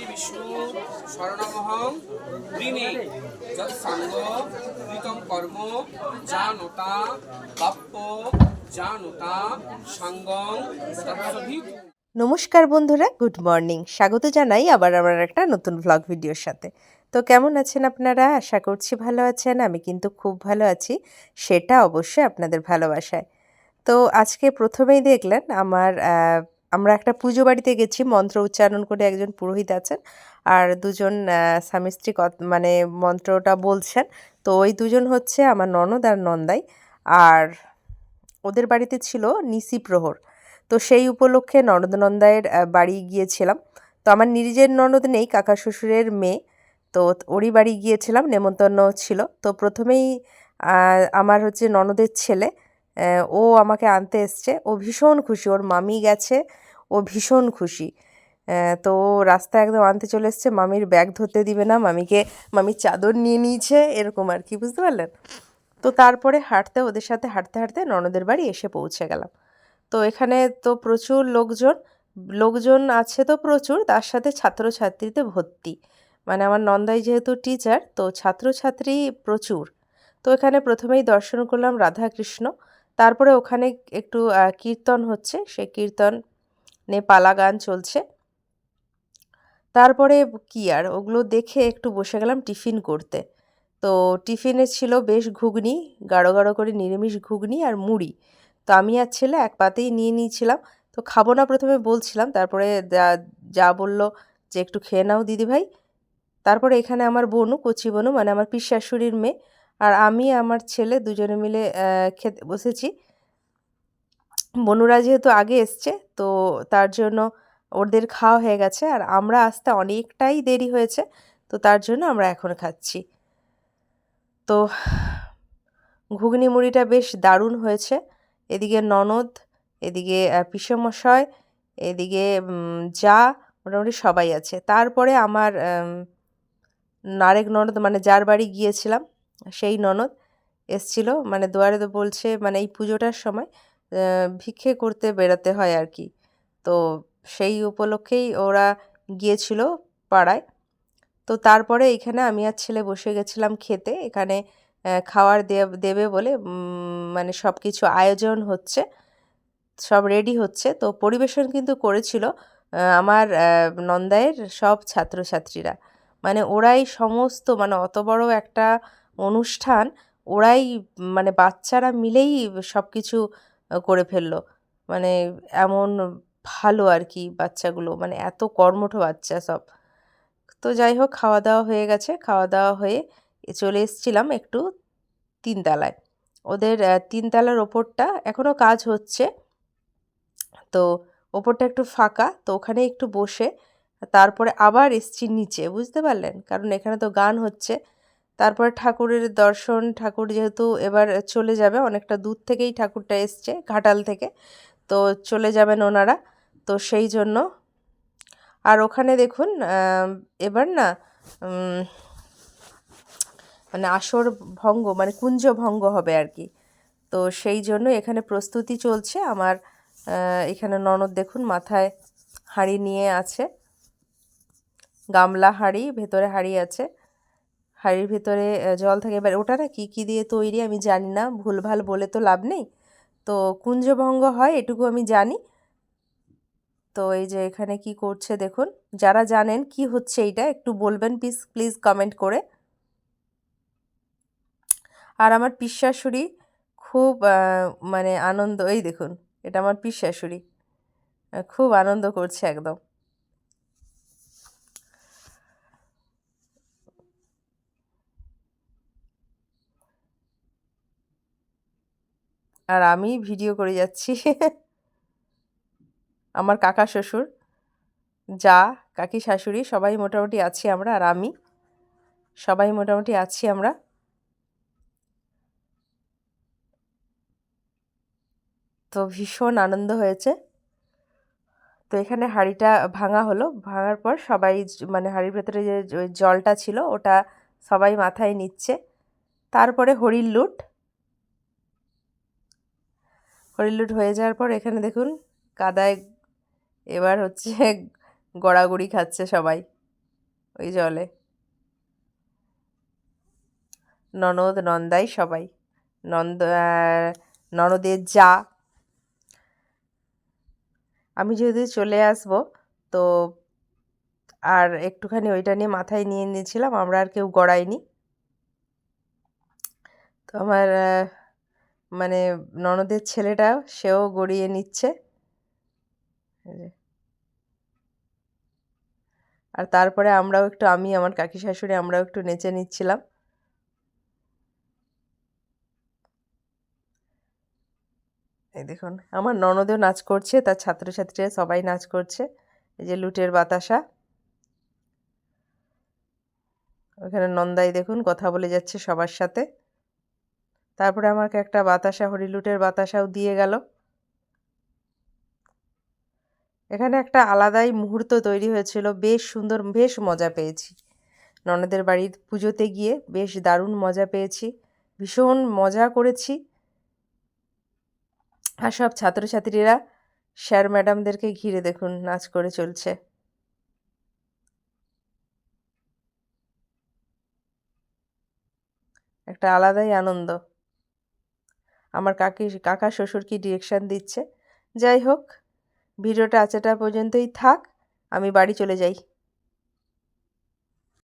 শ্রী বিষ্ণু শরণমহং। ঋণে যৎ সাঙ্গ কৃতম কর্ম, জানতা, বাপ্য, জানতা, সাঙ্গং নমস্কার বন্ধুরা, গুড মর্নিং। স্বাগত জানাই আবার আমার একটা নতুন ভ্লগ ভিডিওর সাথে। তো কেমন আছেন আপনারা? আশা করছি ভালো আছেন, আমি কিন্তু খুব ভালো আছি, সেটা অবশ্যই আপনাদের ভালোবাসায়। তো আজকে প্রথমেই দেখলেন আমার আমরা একটা পুজো বাড়িতে গেছি, মন্ত্র উচ্চারণ করে একজন পুরোহিত আছেন আর দুজন স্বামী স্ত্রী মানে মন্ত্রটা বলছেন। তো ওই দুজন হচ্ছে আমার ননদ আর নন্দাই আর ওদের বাড়িতে ছিল নিশি প্রহর। তো সেই উপলক্ষে ননদ নন্দায়ের বাড়ি গিয়েছিলাম। তো আমার নিজের ননদ নেই, কাকা শ্বশুরের মেয়ে। তো ওরই বাড়ি গিয়েছিলাম, নেমন্তন্ন ছিল। তো প্রথমেই আমার হচ্ছে ননদের ছেলে। ও আমাকে আনতে এসছে। ও ভীষণ খুশি। ওর মামি গেছে। ও ভীষণ খুশি। তো ও রাস্তায় একদম আনতে চলে এসছে। মামির ব্যাগ ধরতে দিবে না। মামিকে, মামির চাদর নিয়ে নিয়েছে। এরকম আর কি, বুঝতে পারলেন? তো তারপরে হাঁটতে, ওদের সাথে হাঁটতে হাঁটতে ননদের বাড়ি এসে পৌঁছে গেলাম। তো এখানে তো প্রচুর লোকজন লোকজন আছে তো প্রচুর। তার সাথে ছাত্রছাত্রীতে ভর্তি। মানে আমার নন্দাই যেহেতু টিচার তো ছাত্রছাত্রী প্রচুর। তো এখানে প্রথমেই দর্শন করলাম রাধা কৃষ্ণ তারপরে ওখানে একটু কীর্তন হচ্ছে। সেই কীর্তন নে পালা গান চলছে। তারপরে কি আর? ওগুলো দেখে একটু বসে গেলাম টিফিন করতে। তো টিফিনে ছিল বেশ ঘুগনি, গাঢ় গাঢ় করে নিরামিষ ঘুগনি আর মুড়ি। তো আমি আর ছেলে এক পাতেই নিয়ে নিয়েছিলাম। তো খাব না প্রথমে বলছিলাম, তারপরে যা যা বলল যে একটু খেয়ে নাও দিদিভাই। তারপরে এখানে আমার বোনু, কচি বোনু মানে আমার পিস শাশুড়ির মেয়ে আর আমি আমার ছেলে দুজনে মিলে খেতে বসেছি। বনুরা যেহেতু আগে এসছে তো তার জন্য ওদের খাওয়া হয়ে গেছে। আর আমরা আসতে অনেকটাই দেরি হয়েছে তো তার জন্য আমরা এখন খাচ্ছি। তো ঘুগনি মুড়িটা বেশ দারুণ হয়েছে। এদিকে ননদ এদিকে আহ, পিসেমশাই এদিকে যা মোটামুটি সবাই আছে। তারপরে আমার নারেক ননদ মানে যার বাড়ি গিয়েছিলাম সেই ননদ এসছিল মানে দুয়ারে তো বলছে মানে এই পুজোটার সময় ভিক্ষে করতে বেড়াতে হয় আর কি। তো সেই উপলক্ষেই ওরা গিয়েছিল পাড়ায়। তো তারপরে এখানে আমি আর ছেলে বসে গেছিলাম খেতে, এখানে খাওয়ার দেবে বলে মানে সব কিছু আয়োজন হচ্ছে, সব রেডি হচ্ছে। তো পরিবেশন কিন্তু করেছিল আমার নন্দায়ের সব ছাত্রছাত্রীরা। মানে ওরাই সমস্ত মানে অত বড় একটা অনুষ্ঠান, ওরাই মানে বাচ্চারা মিলেই সব কিছু করে ফেলল। মানে এমন ভালো আর কি বাচ্চাগুলো মানে এত কর্মঠ বাচ্চা সব। তো যাই হোক খাওয়া দাওয়া হয়ে গেছে। খাওয়া দাওয়া হয়ে চলে এসেছিলাম একটু তিনতলায়। ওদের তিনতলার ওপরটা এখনও কাজ হচ্ছে। তো ওপরটা একটু ফাঁকা, তো ওখানে একটু বসে, তারপরে আবার এসছি নিচে, বুঝতে পারলেন? কারণ এখানে তো গান হচ্ছে। তারপরে ঠাকুরের দর্শন, ঠাকুর যেহেতু এবার চলে যাবে, অনেকটা দূর থেকেই ঠাকুরটা এসছে, ঘাটাল থেকে। তো চলে যাবেন ওনারা। তো সেই জন্য। আর ওখানে দেখুন এবার না মানে আসর ভঙ্গ মানে কুঞ্জ ভঙ্গ হবে আর কি। তো সেই জন্য এখানে প্রস্তুতি চলছে। আমার এখানে ননদ দেখুন মাথায় হাঁড়ি নিয়ে আছে। গামলা হাঁড়ি, ভেতরে হাঁড়ি আছে। হাঁড়ির ভেতরে জল থাকে। এবার ওটা না কী কী দিয়ে তৈরি আমি জানি না, ভুলভাল বলে তো লাভ নেই। তো কুঞ্জভঙ্গ হয়, এটুকু আমি জানি। তো এই যে এখানে কি করছে দেখুন, যারা জানেন কি হচ্ছে এইটা, একটু বলবেন প্লিজ প্লিজ কমেন্ট করে। আর আমার পিসাশুড়ি খুব মানে আনন্দ, এই দেখুন, এটা আমার পিসাশুড়ি। খুব আনন্দ করছে একদম। আর আমি ভিডিও করে যাচ্ছি। আমার কাকা শ্বশুর, যা কাকি শাশুড়ি, সবাই মোটামুটি আছি আমরা আর আমি, সবাই মোটামুটি আছি আমরা। তো ভীষণ আনন্দ হয়েছে। তো এখানে হাঁড়িটা ভাঙা হলো, ভাঙার পর সবাই মানে হাঁড়ির ভেতরে যে জলটা ছিল, ওটা সবাই মাথায় নিচ্ছে। তারপরে হরির লুট হরির লুট হয়ে যাওয়ার পর এখানে দেখুন কাদায় এবার হচ্ছে গড়াগড়ি খাচ্ছে সবাই ওই জলে। ননদ, নন্দাই সবাই। নন্দ ননদের যা। আমি যদি চলে আসব, তো আর একটুখানি ওইটা নিয়ে মাথায় নিয়ে নিয়েছিলাম, আমরা আর কেউ গড়াইনি। তো আমার মানে ননদের ছেলেটা, সেও গড়িয়ে নিচ্ছে। আর তারপরে আমরাও একটু, আমি, আমার কাকি শাশুড়ি আমরাও একটু নেচে নিচ্ছিলাম। এই দেখুন, আমার ননদেও নাচ করছে, তার ছাত্রছাত্রীরা সবাই নাচ করছে। এই যে লুটের বাতাসা। ওখানে নন্দাই দেখুন, কথা বলে যাচ্ছে সবার সাথে। তারপরে আমাকে একটা বাতাসা, হরিলুটের বাতাসাও দিয়ে গেল। এখানে একটা আলাদাই মুহূর্ত তৈরি হয়েছিল, বেশ সুন্দর, বেশ মজা পেয়েছি। ননদের বাড়ির পুজোতে গিয়ে বেশ দারুণ মজা পেয়েছি, ভীষণ মজা করেছি। আর সব ছাত্রছাত্রীরা, স্যার ম্যাডামদেরকে ঘিরে দেখুন, নাচ করে চলছে। একটা আলাদাই আনন্দ। আমার কাকি, কাকা, শ্বশুর কি ডিরেকশান দিচ্ছে? যাই হোক, ভিডিওটা আচাটা পর্যন্তই থাক, আমি বাড়ি চলে যাই।